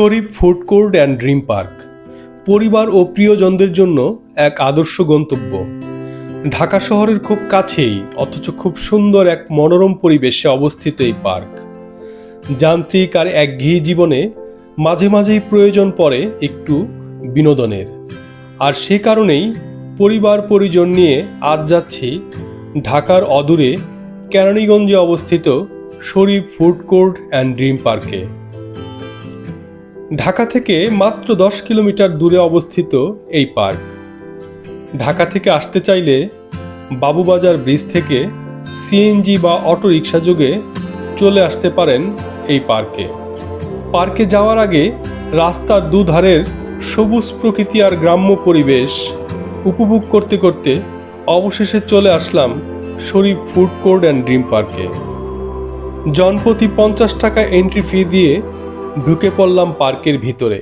Sharif food court and dream park. পরিবার ও প্রিয়জনদের জন্য এক আদর্শ গন্তব্য। ঢাকা শহরের খুব কাছেই, অথচ খুব সুন্দর এক মনোরম পরিবেশে অবস্থিত এই পার্ক। যান্ত্রিক আর এক একঘেয়ে জীবনে মাঝে মাঝেই প্রয়োজন পড়ে একটু বিনোদনের। আর সে কারণেই পরিবার পরিজন নিয়ে আজ যাচ্ছি ঢাকার অদূরে কেরানীগঞ্জে অবস্থিত Sharif food court and dream পার্কে। ঢাকা থেকে মাত্র দশ কিলোমিটার দূরে অবস্থিত এই পার্ক। ঢাকা থেকে আসতে চাইলে বাবুবাজার ব্রিজ থেকে সিএনজি বা অটো রিক্সা যোগে চলে আসতে পারেন এই পার্কে। পার্কে যাওয়ার আগে রাস্তার দুধারের সবুজ প্রকৃতি আর গ্রাম্য পরিবেশ উপভোগ করতে করতে অবশেষে চলে আসলাম Sharif food court and dream পার্কে। জনপ্রতি পঞ্চাশ টাকা এন্ট্রি ফি দিয়ে ঢুকে পড়লাম পার্কের ভিতরে।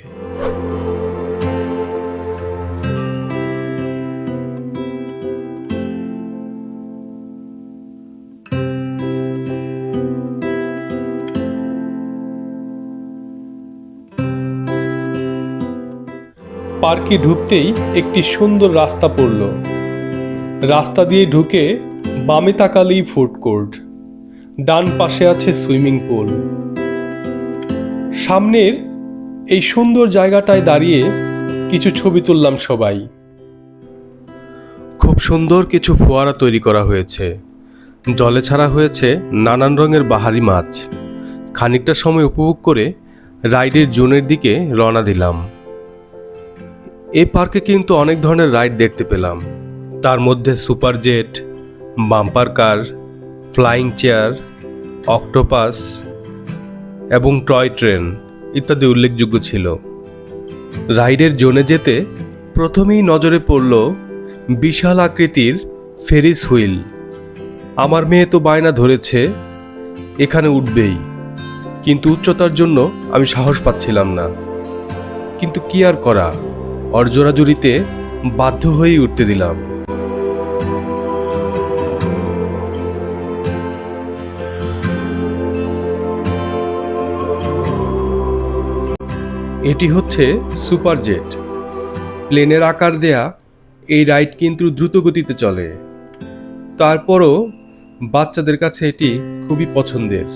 পার্কে ঢুকতেই একটি সুন্দর রাস্তা পড়ল। রাস্তা দিয়ে ঢুকে বামে তাকালেই ফুড কোর্ট। ডান পাশে আছে সুইমিং পুল। সামনের এই সুন্দর জায়গাটায় দাঁড়িয়ে কিছু ছবি তুললাম সবাই। খুব সুন্দর কিছু ফোয়ারা তৈরি করা হয়েছে। জলে ছাড়া হয়েছে নানান রঙের বাহারি মাছ। খানিকটা সময় উপভোগ করে রাইডের জোনের দিকে রওনা দিলাম। এই পার্কে কিন্তু অনেক ধরনের রাইড দেখতে পেলাম। তার মধ্যে super jet, bumper car, flying chair, octopus এবং টয় ট্রেন ইত্যাদি উল্লেখযোগ্য ছিল। রাইডের জোনে যেতে প্রথমেই নজরে পড়ল বিশাল আকৃতির ফেরিস হুইল। আমার মেয়ে তো বায়না ধরেছে, এখানে উঠবেই। কিন্তু উচ্চতার জন্য আমি সাহস পাচ্ছিলাম না। কিন্তু কি আর করা অর্জরাজুরিতে বাধ্য হয়েই উঠতে দিলাম। এটি হচ্ছে সুপার জেট প্লেনের আকার দেয়া এই রাইড কিন্তু দ্রুত গতিতে চলে। তারপরও বাচ্চাদের কাছে এটি খুবই পছন্দের।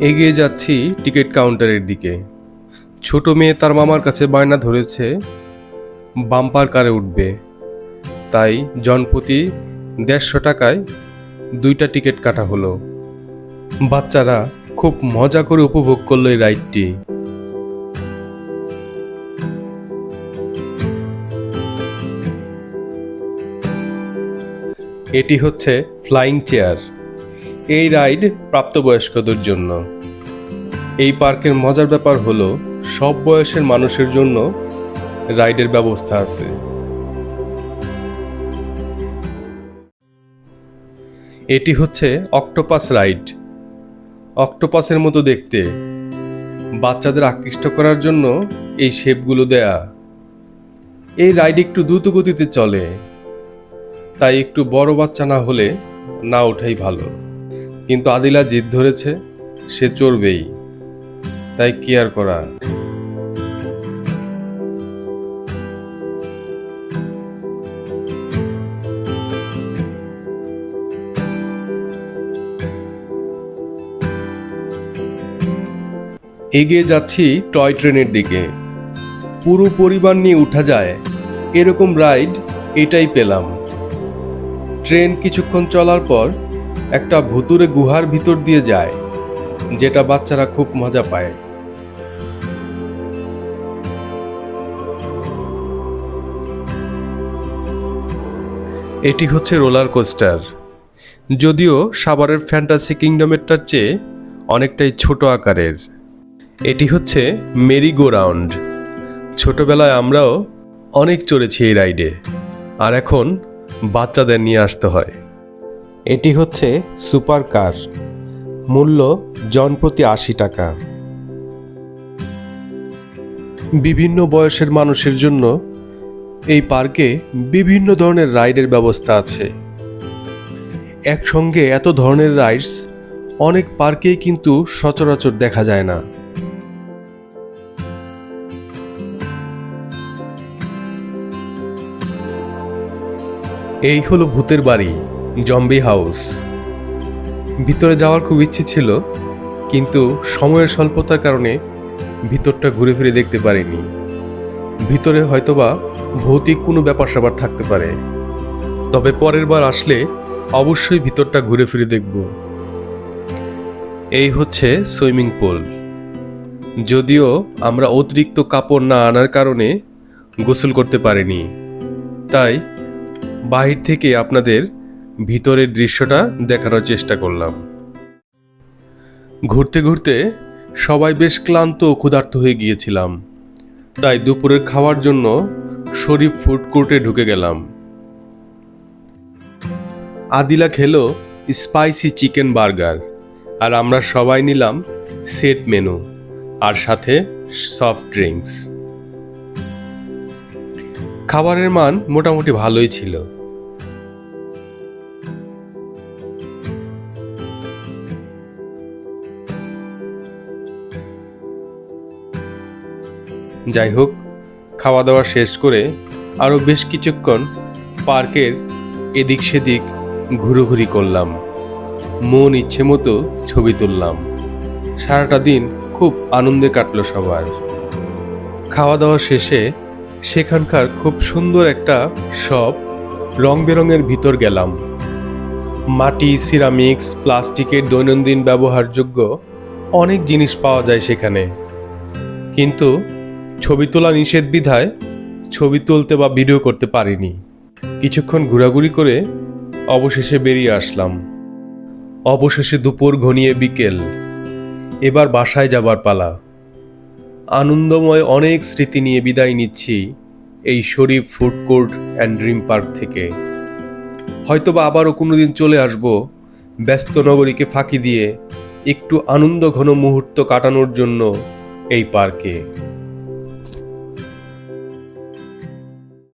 এগিয়ে যাচ্ছি টিকিট কাউন্টারের দিকে। ছোট মেয়ে তার মামার কাছে বায়না ধরেছে, বাম্পার কারে উঠবে। তাই জনপ্রতি দেড়শো টাকায় দুইটা টিকিট কাটা হলো। বাচ্চারা খুব মজা করে উপভোগ করল এই রাইডটি। এটি হচ্ছে ফ্লাইং চেয়ার। এই রাইড প্রাপ্তবয়স্কদের জন্য। এই পার্কের মজার ব্যাপার হলো, সব বয়সের মানুষের জন্য রাইডের ব্যবস্থা আছে। এটি হচ্ছে অক্টোপাস রাইড। অক্টোপাসের মতো দেখতে। বাচ্চাদের আকৃষ্ট করার জন্য এই শেপগুলো দেয়া। এই রাইড একটু দ্রুত গতিতে চলে। তাই একটু বড় বাচ্চা না হলে না ওঠাই ভালো। কিন্তু আদিলা জিদ ধরেছে, সে চড়বেই। তাই কি আর করা। এগিয়ে যাচ্ছি টয় ট্রেনের দিকে। পুরো পরিবার নিয়ে উঠা যায়, এরকম রাইড এটাই পেলাম। ট্রেন কিছুক্ষণ চলার পর একটা ভুতুরে গুহার ভিতর দিয়ে যায়, যেটা বাচ্চারা খুব মজা পায়। এটি হচ্ছে রোলার কোস্টার। যদিও সাভারের ফ্যান্টাসি কিংডমেরটার চেয়ে অনেকটাই ছোট আকারের। এটি হচ্ছে মেরি গো রাউন্ড ছোটবেলায় আমরাও অনেক চড়েছি এই রাইডে। আর এখন বাচ্চাদের নিয়ে আসতে হয়। এটি হচ্ছে সুপার কার। মূল্য জনপ্রতি আশি টাকা। বিভিন্ন বয়সের মানুষের জন্য এই পার্কে বিভিন্ন ধরনের রাইডের ব্যবস্থা আছে। একসঙ্গে এত ধরনের রাইডস অনেক পার্কেই কিন্তু সচরাচর দেখা যায় না। এই হলো ভূতের বাড়ি, জম্বি হাউস। ভিতরে যাওয়ার খুব ইচ্ছে ছিল, কিন্তু সময়ের স্বল্পতার কারণে ভিতরটা ঘুরে ফিরে দেখতে পারিনি। ভিতরে হয়তোবা ভৌতিক কোনো ব্যাপার স্যাপার থাকতে পারে। তবে পরের বার আসলে অবশ্যই ভিতরটা ঘুরে ফিরে দেখব। এই হচ্ছে সুইমিং পুল। যদিও আমরা অতিরিক্ত কাপড় না আনার কারণে গোসল করতে পারিনি। তাই বাহির থেকে আপনাদের ভিতরের দৃশ্যটা দেখানোর চেষ্টা করলাম। ঘুরতে ঘুরতে সবাই বেশ ক্লান্ত ও ক্ষুধার্ত হয়ে গিয়েছিলাম। তাই দুপুরের খাওয়ার জন্য শরীফ ফুড কোর্টে ঢুকে গেলাম। আদিলা খেলো স্পাইসি চিকেন বার্গার আর আমরা সবাই নিলাম সেট মেনু আর সাথে সফট ড্রিঙ্কস। খাবারের মান মোটামুটি ভালোই ছিল। যাই হোক খাওয়া দাওয়া শেষ করে আরও বেশ কিছুক্ষণ পার্কের এদিক সেদিক ঘুরোঘুরি করলাম। মন ইচ্ছে মতো ছবি তুললাম। সারাটা দিন খুব আনন্দে কাটলো সবার। খাওয়া দাওয়া শেষে সেখানকার খুব সুন্দর একটা শপ রং বেরঙের ভিতর গেলাম। মাটি, সিরামিক্স, প্লাস্টিকের দৈনন্দিন ব্যবহারযোগ্য অনেক জিনিস পাওয়া যায় সেখানে। কিন্তু ছবি তোলা নিষেধ বিধায় ছবি তুলতে বা ভিডিও করতে পারিনি। কিছুক্ষণ ঘোরাঘুরি করে অবশেষে বেরিয়ে আসলাম। অবশেষে দুপুর ঘনিয়ে বিকেল। এবার বাসায় যাবার পালা। আনন্দময় অনেক স্মৃতি নিয়ে বিদায় নিচ্ছি এই Sharif food court and dream park থেকে। হয়তোবা আবারও কোনোদিন চলে আসব ব্যস্ত নগরীকে ফাঁকি দিয়ে একটু আনন্দ ঘন মুহূর্ত কাটানোর জন্য এই পার্কে।